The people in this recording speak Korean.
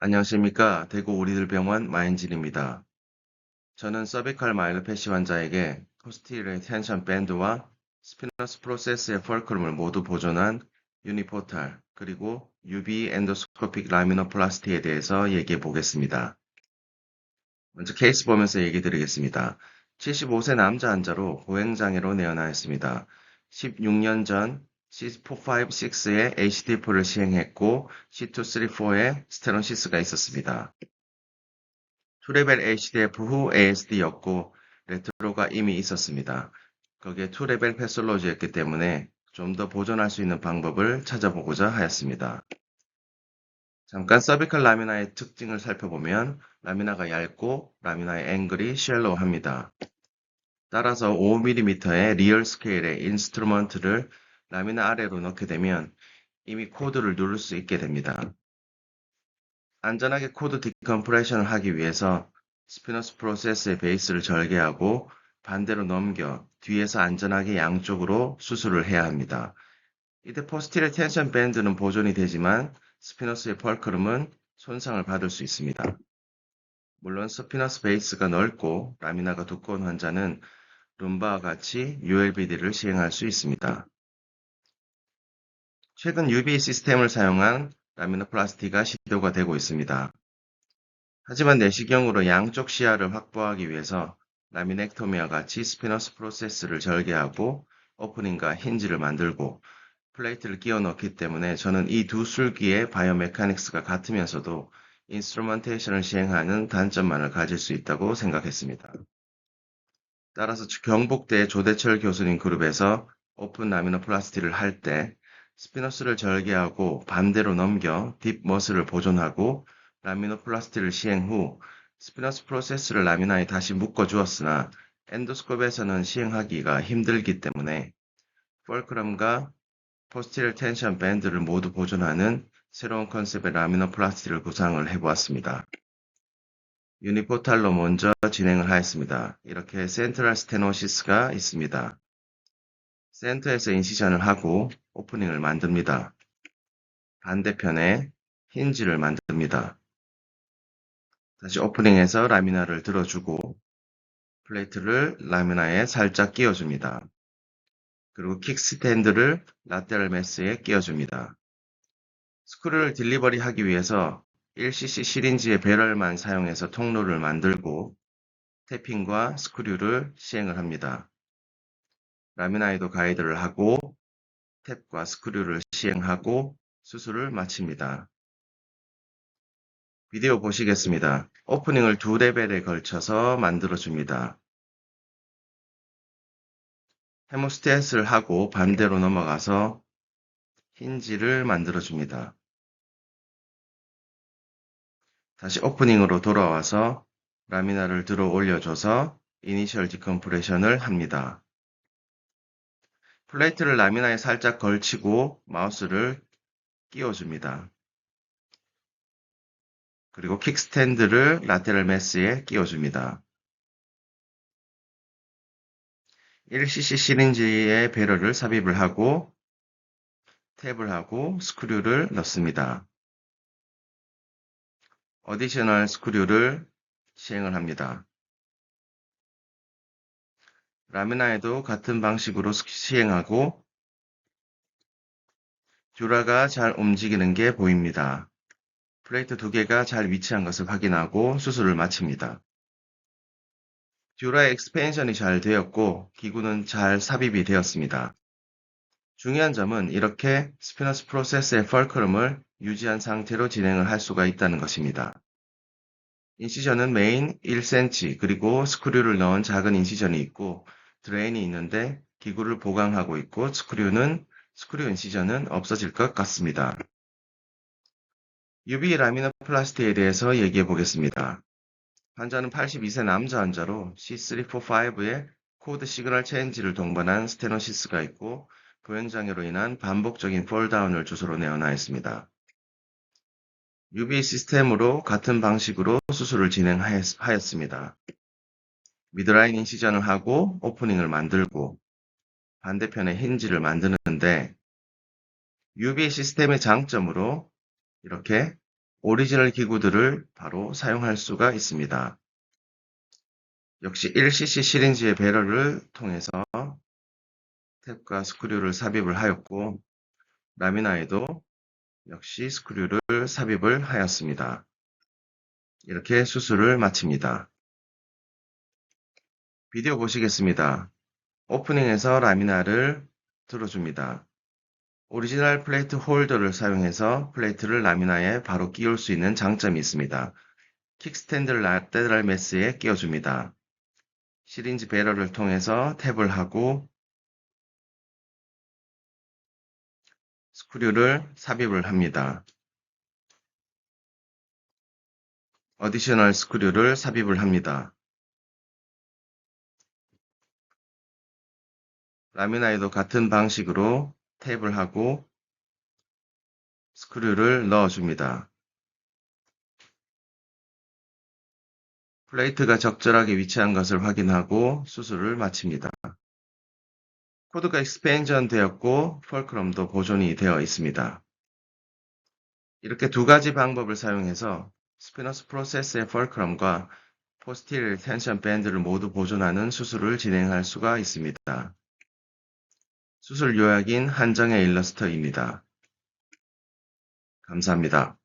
안녕하십니까. 대구 우리들 병원 마인진입니다. 저는 서비컬 마일로패시 환자에게 포스티리어 텐션 밴드와 스피너스 프로세스의 펄크룸을 모두 보존한 유니포탈 그리고 UV 엔도스코픽 라미노플라스티에 대해서 얘기해 보겠습니다. 먼저 케이스 보면서 얘기 드리겠습니다. 75세 남자 환자로 보행장애로 내원하였습니다. 16년 전 C456에 HDF를 시행했고 C234에 스테노시스가 있었습니다. 2레벨 HDF 후 ASD였고 레트로가 이미 있었습니다. 거기에 2레벨 패솔로지였기 때문에 좀 더 보존할 수 있는 방법을 찾아보고자 하였습니다. 잠깐 서비컬 라미나의 특징을 살펴보면 라미나가 얇고 라미나의 앵글이 쉘로우합니다. 따라서 5mm의 리얼 스케일의 인스트루먼트를 라미나 아래로 넣게 되면 이미 코드를 누를 수 있게 됩니다. 안전하게 코드 디컴프레션을 하기 위해서 스피너스 프로세스의 베이스를 절개하고 반대로 넘겨 뒤에서 안전하게 양쪽으로 수술을 해야 합니다. 이때 포스티리 텐션 밴드는 보존이 되지만 스피너스의 펄크름은 손상을 받을 수 있습니다. 물론 스피너스 베이스가 넓고 라미나가 두꺼운 환자는 룸바와 같이 ULBD를 시행할 수 있습니다. 최근 UV 시스템을 사용한 라미노플라스티가 시도가 되고 있습니다. 하지만 내시경으로 양쪽 시야를 확보하기 위해서 라미넥토미와 같이 스피너스 프로세스를 절개하고 오프닝과 힌지를 만들고 플레이트를 끼워 넣기 때문에 저는 이 두 술기의 바이오메카닉스가 같으면서도 인스트루먼테이션을 시행하는 단점만을 가질 수 있다고 생각했습니다. 따라서 경북대 조대철 교수님 그룹에서 오픈 라미노플라스티를 할 때 스피너스를 절개하고 반대로 넘겨 딥 머슬을 보존하고 라미노플라스티를 시행 후 스피너스 프로세스를 라미나에 다시 묶어 주었으나 엔도스코프에서는 시행하기가 힘들기 때문에 폴크럼과 포스티럴 텐션 밴드를 모두 보존하는 새로운 컨셉의 라미노플라스티를 구상을 해보았습니다. 유니포탈로 먼저 진행을 하였습니다. 이렇게 센트럴 스테노시스가 있습니다. 센터에서 인시전을 하고 오프닝을 만듭니다. 반대편에 힌지를 만듭니다. 다시 오프닝에서 라미나를 들어주고 플레이트를 라미나에 살짝 끼워줍니다. 그리고 킥스탠드를 라테럴 매스에 끼워줍니다. 스크류를 딜리버리 하기 위해서 1cc 시린지의 배럴만 사용해서 통로를 만들고 태핑과 스크류를 시행을 합니다. 라미나에도 가이드를 하고 탭과 스크류를 시행하고 수술을 마칩니다. 비디오 보시겠습니다. 오프닝을 두 레벨에 걸쳐서 만들어줍니다. 헤모스테스를 하고 반대로 넘어가서 힌지를 만들어줍니다. 다시 오프닝으로 돌아와서 라미나를 들어 올려줘서 이니셜 디컴프레션을 합니다. 플레이트를 라미나에 살짝 걸치고 마우스를 끼워줍니다. 그리고 킥스탠드를 라테럴 매스에 끼워줍니다. 1cc 시린지에 배럴을 삽입을 하고 탭을 하고 스크류를 넣습니다. 어디셔널 스크류를 시행을 합니다. 라미나에도 같은 방식으로 시행하고 듀라가 잘 움직이는 게 보입니다. 플레이트 두 개가 잘 위치한 것을 확인하고 수술을 마칩니다. 듀라의 엑스펜션이 잘 되었고 기구는 잘 삽입이 되었습니다. 중요한 점은 이렇게 스피너스 프로세스의 펄크럼을 유지한 상태로 진행을 할 수가 있다는 것입니다. 인시전은 메인 1cm 그리고 스크류를 넣은 작은 인시전이 있고 드레인이 있는데 기구를 보강하고 있고 스크류는 스크류 인시전은 없어질 것 같습니다. UV 라미노플라스티에 대해서 얘기해 보겠습니다. 환자는 82세 남자 환자로 C345에 코드 시그널 체인지를 동반한 스테노시스가 있고 보행장애로 인한 반복적인 폴다운을 주소로 내어놔 있습니다. UV 시스템으로 같은 방식으로 수술을 진행하였습니다. 미드라인 인시전을 하고 오프닝을 만들고 반대편에 힌지를 만드는데 UV 시스템의 장점으로 이렇게 오리지널 기구들을 바로 사용할 수가 있습니다. 역시 1cc 시린지의 배럴을 통해서 탭과 스크류를 삽입을 하였고 라미나에도 역시 스크류를 삽입을 하였습니다. 이렇게 수술을 마칩니다. 비디오 보시겠습니다. 오프닝에서 라미나를 들어줍니다. 오리지널 플레이트 홀더를 사용해서 플레이트를 라미나에 바로 끼울 수 있는 장점이 있습니다. 킥스탠드를 라테랄 메스에 끼워줍니다. 시린지 배럴을 통해서 탭을 하고 스크류를 삽입을 합니다. 어디셔널 스크류를 삽입을 합니다. 라미나에도 같은 방식으로 탭을 하고 스크류를 넣어줍니다. 플레이트가 적절하게 위치한 것을 확인하고 수술을 마칩니다. 코드가 익스펜전 되었고 펄크럼도 보존이 되어 있습니다. 이렇게 두 가지 방법을 사용해서 스피너스 프로세스의 펄크럼과 포스티리어 텐션 밴드를 모두 보존하는 수술을 진행할 수가 있습니다. 수술 요약인 한정의 일러스터입니다. 감사합니다.